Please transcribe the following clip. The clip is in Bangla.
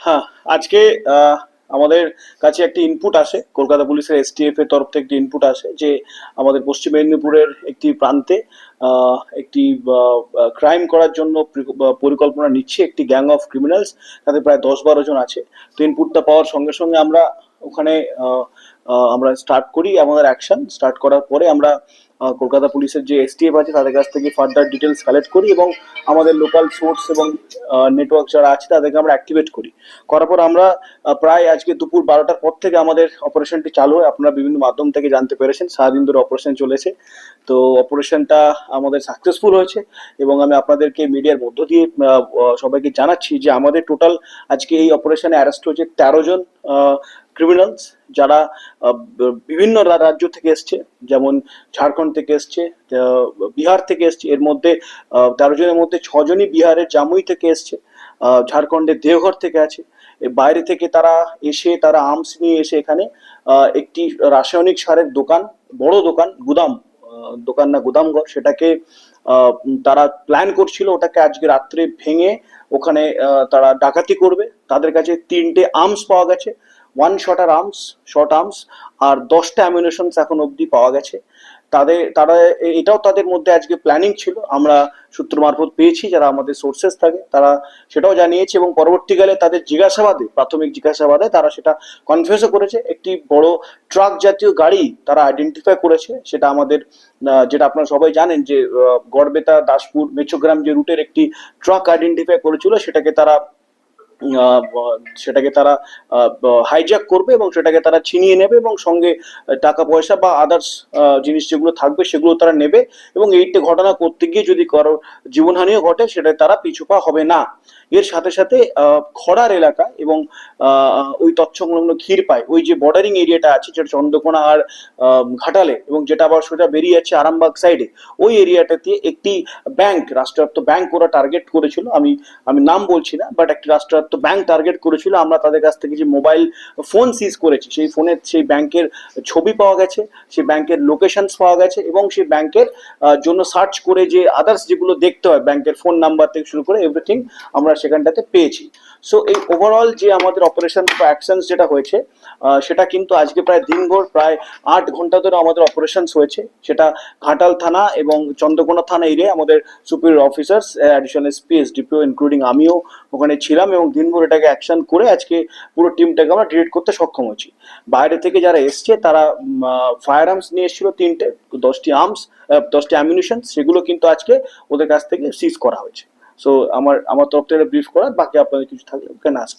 হ্যাঁ আজকে আমাদের কাছে একটি ইনপুট আসে। কলকাতা পুলিশের এসটিএফ এর তরফ থেকে একটি ইনপুট আসে যে, আমাদের পশ্চিম মেদিনীপুরের একটি প্রান্তে একটি ক্রাইম করার জন্য পরিকল্পনা নিচ্ছে একটি গ্যাং অফ ক্রিমিনালস তাদের প্রায় দশ বারো জন আছে। তো ইনপুটটা পাওয়ার সঙ্গে সঙ্গে আমরা ওখানে আমরা স্টার্ট করি আমাদের অ্যাকশন স্টার্ট করার পরে আমরা কলকাতা পুলিশের যে এসটিএফ আছে তাদের কাছ থেকে ফার্দার ডিটেলস কালেক্ট করি এবং আমাদের লোকাল সোর্স এবং নেটওয়ার্ক যারা আছে তাদেরকে আমরা অ্যাক্টিভেট করি। করার পর আমরা প্রায় আজকে দুপুর বারোটার পর থেকে আমাদের অপারেশনটি চালু হয়। আপনারা বিভিন্ন মাধ্যম থেকে জানতে পেরেছেন। সারাদিন ধরে অপারেশন চলেছে। তো অপারেশনটা আমাদের সাকসেসফুল হয়েছে এবং আমি আপনাদেরকে মিডিয়ার মধ্য দিয়ে সবাইকে জানাচ্ছি যে আমাদের টোটাল আজকে এই অপারেশনে অ্যারেস্ট হয়েছে তেরো জন ক্রিমিনালস যারা বিভিন্ন রাজ্য থেকে এসছে। যেমন ঝাড়খণ্ড থেকে এসছে বিহার থেকে এসছে। এর মধ্যে তেরো জনের মধ্যে ছজনই বিহারের জামুই থেকে এসছে ঝাড়খণ্ডের দেওঘর থেকে আছে। বাইরে থেকে তারা এসে, তারা আর্মস নিয়ে এসে এখানে একটি রাসায়নিক সারের দোকান, বড় দোকান, গুদাম দোকান না গুদামঘর সেটাকে তারা প্ল্যান করছিল ওটাকে আজকে রাত্রে ভেঙে ওখানে তারা ডাকাতি করবে। তাদের কাছে তিনটে আর্মস পাওয়া গেছে। One shooter arms short arms আর দশটা অ্যামিনেশনস এখন অবধি পাওয়া গেছে। তাদের, তারা এটাও তাদের মধ্যে আজকে প্ল্যানিং ছিল। আমরা সূত্র মারফত পেয়েছি, যারা আমাদের সোর্সেস থাকে, তারা সেটাও জানিয়েছে এবং পরবর্তীকালে তাদের জিজ্ঞাসাবাদে, প্রাথমিক জিজ্ঞাসাবাদে তারা সেটা কনফিউজও করেছে। একটি বড় ট্রাক জাতীয় গাড়ি তারা আইডেন্টিফাই করেছে। সেটা আমাদের যেটা আপনারা সবাই জানেন যে গড়বেতা, দাসপুর, মেচোগ্রাম যে রুটের একটি ট্রাক আইডেন্টিফাই করেছিল, সেটাকে তারা সেটাকে তারা হাইজ্যাক করবে এবং সেটাকে তারা ছিনিয়ে নেবে এবং সঙ্গে টাকা পয়সা বা আদার্স জিনিস যেগুলো থাকবে সেগুলো তারা নেবে এবং এইটা ঘটনা করতে গিয়ে যদি কারও জীবনহানিও ঘটে সেটা তারা পিছুপা হবে না। এর সাথে সাথে খড়ার এলাকা এবং ওই তৎসংলগ্ন ক্ষীরপাই ওই যে বর্ডারিং এরিয়াটা আছে যেটা চন্দ্রকোনা আর ঘাটালে এবং যেটা আবার সোজা বেরিয়ে যাচ্ছে আরামবাগ সাইডে ওই এরিয়াটাতে একটি ব্যাংক রাষ্ট্রায়ত্ত ব্যাংক ওরা টার্গেট করেছিল। আমি আমি নাম বলছি না বাট একটি রাষ্ট্রায়ত্ত ব্যাংক টার্গেট করেছিল, আমরা তাদের কাছ থেকে যে মোবাইল ফোন সিজ করেছি, সেই ফোনের সেই ব্যাংকের ছবি পাওয়া গেছে, সেই ব্যাংকের লোকেশনস পাওয়া গেছে এবং সেই ব্যাংকের জন্য সার্চ করে যে আদার্স যেগুলো দেখতে হয় ব্যাংকের ফোন নাম্বার থেকে শুরু করে এভরিথিং আমরা সেখানটাতে পেয়েছি। সো এই ওভারঅল যে আমাদের অপারেশন অ্যাকশনস যেটা হয়েছে সেটা কিন্তু আজকে প্রায় দিনভর, প্রায় আট ঘণ্টা ধরে আমাদের অপারেশনস হয়েছে। সেটা ঘাটাল থানা এবং চন্দ্রকোনা থানা এরিয়ায় আমাদের superior officers additional SP SDPO including আমিও ওখানে ছিলাম এবং দিনভর এটাকে অ্যাকশন করে আজকে পুরো টিমটাকে আমরা ডিলিট করতে সক্ষম হয়েছি। বাইরে থেকে যারা এসছে, তারা ফায়ার আর্মস নিয়ে এসেছিল তিনটে, দশটি আর্মস দশটি অ্যামিউনিশন সেগুলো কিন্তু আজকে ওদের কাছ থেকে সিজ করা হয়েছে। সো আমার আমার তরফ থেকে ব্রিফ করা বাকি আপনাদের কিছু থাকলে ক্যান আস্ক